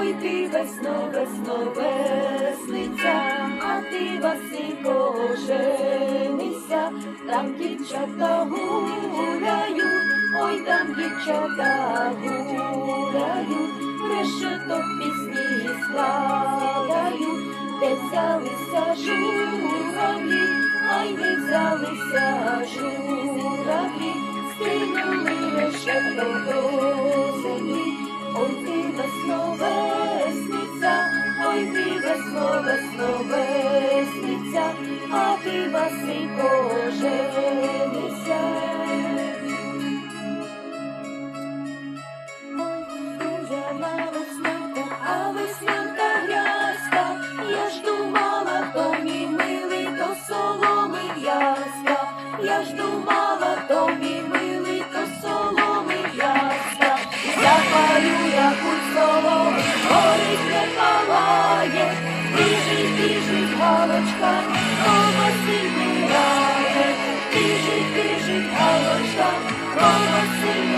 ой ти весно, весно, весниця, а ти Василько женися, там дівчата гуляють, ой там дівчата гуляють, решето пісні складають, де взялися журавлі, ай не взялися журавлі, я ж думала, то мій милий, то соломи в'язка, я ж думала, то мій милий, то соломи в'язка, запалю я куль соломи, горить не палає, біжить, біжить галочка, грає, біжить, біжить галочка, о Василь грає.